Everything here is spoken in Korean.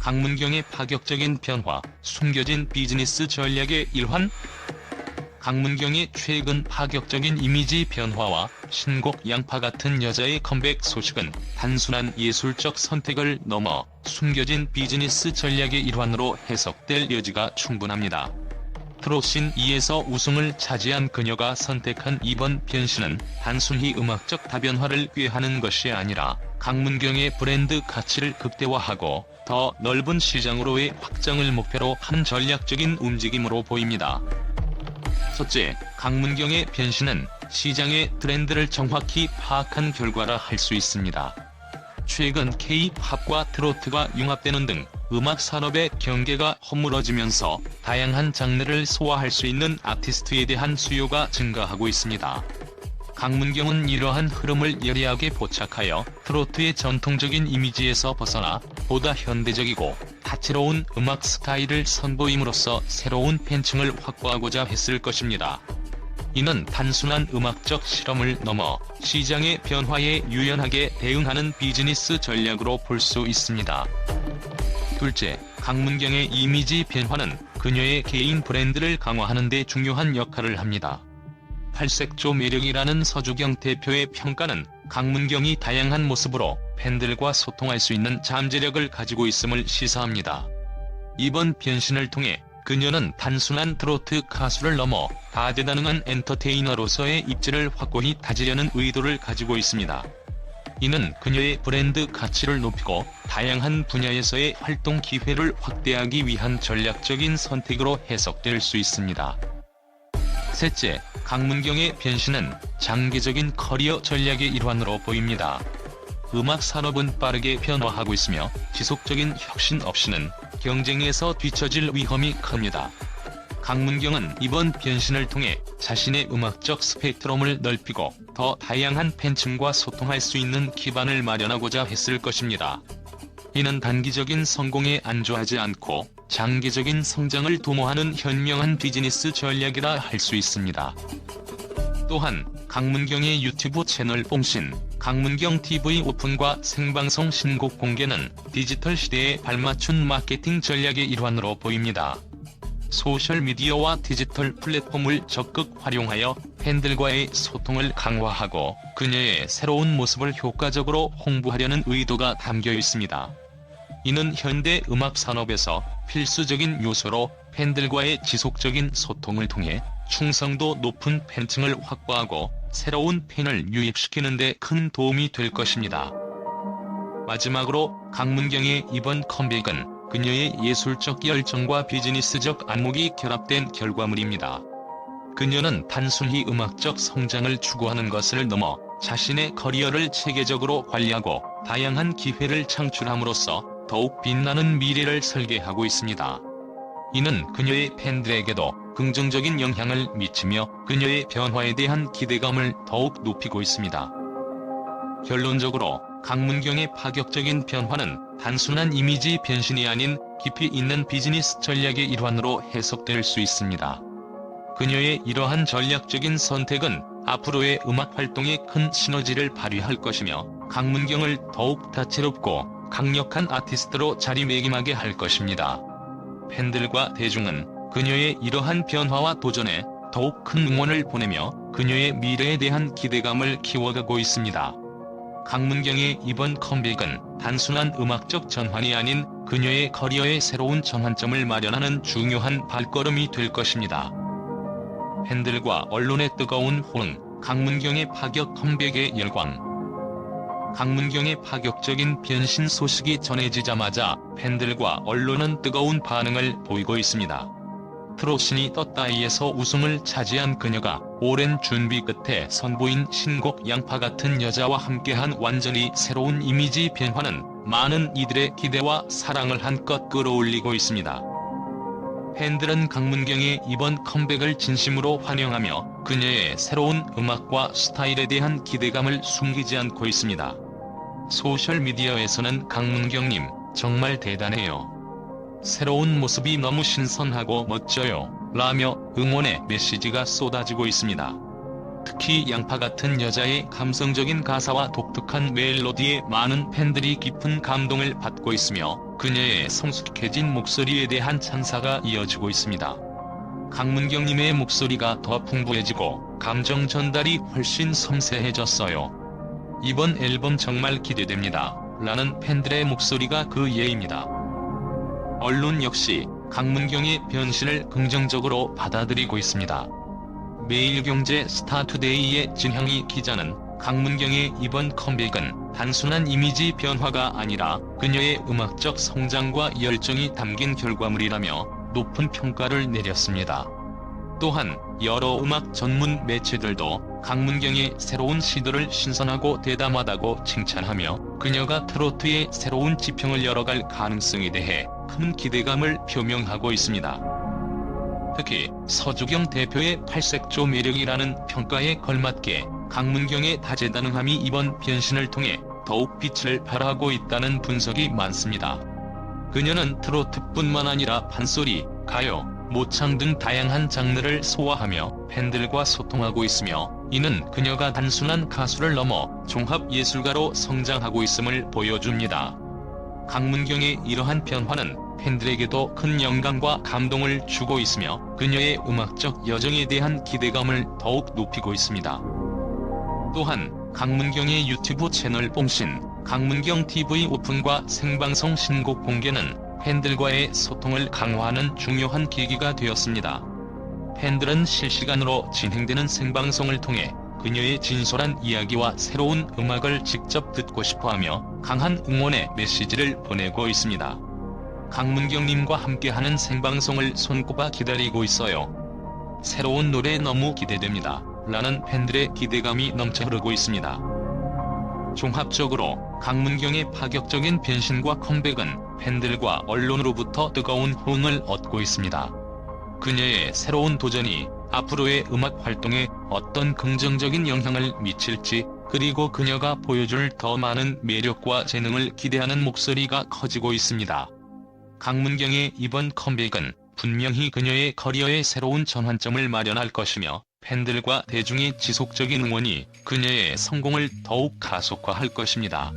강문경의 파격적인 변화, 숨겨진 비즈니스 전략의 일환? 강문경의 최근 파격적인 이미지 변화와 신곡 양파 같은 여자의 컴백 소식은 단순한 예술적 선택을 넘어 숨겨진 비즈니스 전략의 일환으로 해석될 여지가 충분합니다. 트롯신 2에서 우승을 차지한 그녀가 선택한 이번 변신은 단순히 음악적 다변화를 꾀하는 것이 아니라 강문경의 브랜드 가치를 극대화하고 더 넓은 시장으로의 확장을 목표로 한 전략적인 움직임으로 보입니다. 첫째, 강문경의 변신은 시장의 트렌드를 정확히 파악한 결과라 할 수 있습니다. 최근 K-팝과 트로트가 융합되는 등 음악 산업의 경계가 허물어지면서 다양한 장르를 소화할 수 있는 아티스트에 대한 수요가 증가하고 있습니다. 강문경은 이러한 흐름을 예리하게 포착하여 트로트의 전통적인 이미지에서 벗어나 보다 현대적이고 다채로운 음악 스타일을 선보임으로써 새로운 팬층을 확보하고자 했을 것입니다. 이는 단순한 음악적 실험을 넘어 시장의 변화에 유연하게 대응하는 비즈니스 전략으로 볼 수 있습니다. 둘째, 강문경의 이미지 변화는 그녀의 개인 브랜드를 강화하는 데 중요한 역할을 합니다. 팔색조 매력이라는 서주경 대표의 평가는 강문경이 다양한 모습으로 팬들과 소통할 수 있는 잠재력을 가지고 있음을 시사합니다. 이번 변신을 통해 그녀는 단순한 트로트 가수를 넘어 다재다능한 엔터테이너로서의 입지를 확고히 다지려는 의도를 가지고 있습니다. 이는 그녀의 브랜드 가치를 높이고 다양한 분야에서의 활동 기회를 확대하기 위한 전략적인 선택으로 해석될 수 있습니다. 셋째, 강문경의 변신은 장기적인 커리어 전략의 일환으로 보입니다. 음악 산업은 빠르게 변화하고 있으며 지속적인 혁신 없이는 경쟁에서 뒤처질 위험이 큽니다. 강문경은 이번 변신을 통해 자신의 음악적 스펙트럼을 넓히고 더 다양한 팬층과 소통할 수 있는 기반을 마련하고자 했을 것입니다. 이는 단기적인 성공에 안주하지 않고 장기적인 성장을 도모하는 현명한 비즈니스 전략이라 할 수 있습니다. 또한 강문경의 유튜브 채널 뽕신, 강문경 TV 오픈과 생방송 신곡 공개는 디지털 시대에 발맞춘 마케팅 전략의 일환으로 보입니다. 소셜미디어와 디지털 플랫폼을 적극 활용하여 팬들과의 소통을 강화하고 그녀의 새로운 모습을 효과적으로 홍보하려는 의도가 담겨 있습니다. 이는 현대 음악 산업에서 필수적인 요소로 팬들과의 지속적인 소통을 통해 충성도 높은 팬층을 확보하고 새로운 팬을 유입시키는 데 큰 도움이 될 것입니다. 마지막으로 강문경의 이번 컴백은 그녀의 예술적 열정과 비즈니스적 안목이 결합된 결과물입니다. 그녀는 단순히 음악적 성장을 추구하는 것을 넘어 자신의 커리어를 체계적으로 관리하고 다양한 기회를 창출함으로써 더욱 빛나는 미래를 설계하고 있습니다. 이는 그녀의 팬들에게도 긍정적인 영향을 미치며 그녀의 변화에 대한 기대감을 더욱 높이고 있습니다. 결론적으로 강문경의 파격적인 변화는 단순한 이미지 변신이 아닌 깊이 있는 비즈니스 전략의 일환으로 해석될 수 있습니다. 그녀의 이러한 전략적인 선택은 앞으로의 음악 활동에 큰 시너지를 발휘할 것이며 강문경을 더욱 다채롭고 강력한 아티스트로 자리매김하게 할 것입니다. 팬들과 대중은 그녀의 이러한 변화와 도전에 더욱 큰 응원을 보내며 그녀의 미래에 대한 기대감을 키워가고 있습니다. 강문경의 이번 컴백은 단순한 음악적 전환이 아닌 그녀의 커리어의 새로운 전환점을 마련하는 중요한 발걸음이 될 것입니다. 팬들과 언론의 뜨거운 호응, 강문경의 파격 컴백의 열광. 강문경의 파격적인 변신 소식이 전해지자마자 팬들과 언론은 뜨거운 반응을 보이고 있습니다. 트롯신이 떴다이에서 우승을 차지한 그녀가 오랜 준비 끝에 선보인 신곡 양파 같은 여자와 함께한 완전히 새로운 이미지 변화는 많은 이들의 기대와 사랑을 한껏 끌어올리고 있습니다. 팬들은 강문경의 이번 컴백을 진심으로 환영하며 그녀의 새로운 음악과 스타일에 대한 기대감을 숨기지 않고 있습니다. 소셜미디어에서는 강문경님, 정말 대단해요. 새로운 모습이 너무 신선하고 멋져요. 라며 응원의 메시지가 쏟아지고 있습니다. 특히 양파 같은 여자의 감성적인 가사와 독특한 멜로디에 많은 팬들이 깊은 감동을 받고 있으며 그녀의 성숙해진 목소리에 대한 찬사가 이어지고 있습니다. 강문경님의 목소리가 더 풍부해지고 감정 전달이 훨씬 섬세해졌어요. 이번 앨범 정말 기대됩니다. 라는 팬들의 목소리가 그 예입니다. 언론 역시 강문경의 변신을 긍정적으로 받아들이고 있습니다. 매일경제 스타투데이의 진형이 기자는 강문경의 이번 컴백은 단순한 이미지 변화가 아니라 그녀의 음악적 성장과 열정이 담긴 결과물이라며 높은 평가를 내렸습니다. 또한 여러 음악 전문 매체들도 강문경의 새로운 시도를 신선하고 대담하다고 칭찬하며 그녀가 트로트의 새로운 지평을 열어갈 가능성에 대해 큰 기대감을 표명하고 있습니다. 특히 서주경 대표의 팔색조 매력이라는 평가에 걸맞게 강문경의 다재다능함이 이번 변신을 통해 더욱 빛을 발하고 있다는 분석이 많습니다. 그녀는 트로트뿐만 아니라 판소리, 가요, 모창 등 다양한 장르를 소화하며 팬들과 소통하고 있으며 이는 그녀가 단순한 가수를 넘어 종합 예술가로 성장하고 있음을 보여줍니다. 강문경의 이러한 변화는 팬들에게도 큰 영감과 감동을 주고 있으며 그녀의 음악적 여정에 대한 기대감을 더욱 높이고 있습니다. 또한 강문경의 유튜브 채널 뽕신, 강문경 TV 오픈과 생방송 신곡 공개는 팬들과의 소통을 강화하는 중요한 계기가 되었습니다. 팬들은 실시간으로 진행되는 생방송을 통해 그녀의 진솔한 이야기와 새로운 음악을 직접 듣고 싶어 하며 강한 응원의 메시지를 보내고 있습니다. 강문경님과 함께하는 생방송을 손꼽아 기다리고 있어요. 새로운 노래 너무 기대됩니다. 라는 팬들의 기대감이 넘쳐 흐르고 있습니다. 종합적으로 강문경의 파격적인 변신과 컴백은 팬들과 언론으로부터 뜨거운 호응을 얻고 있습니다. 그녀의 새로운 도전이 앞으로의 음악 활동에 어떤 긍정적인 영향을 미칠지 그리고 그녀가 보여줄 더 많은 매력과 재능을 기대하는 목소리가 커지고 있습니다. 강문경의 이번 컴백은 분명히 그녀의 커리어에 새로운 전환점을 마련할 것이며 팬들과 대중의 지속적인 응원이 그녀의 성공을 더욱 가속화할 것입니다.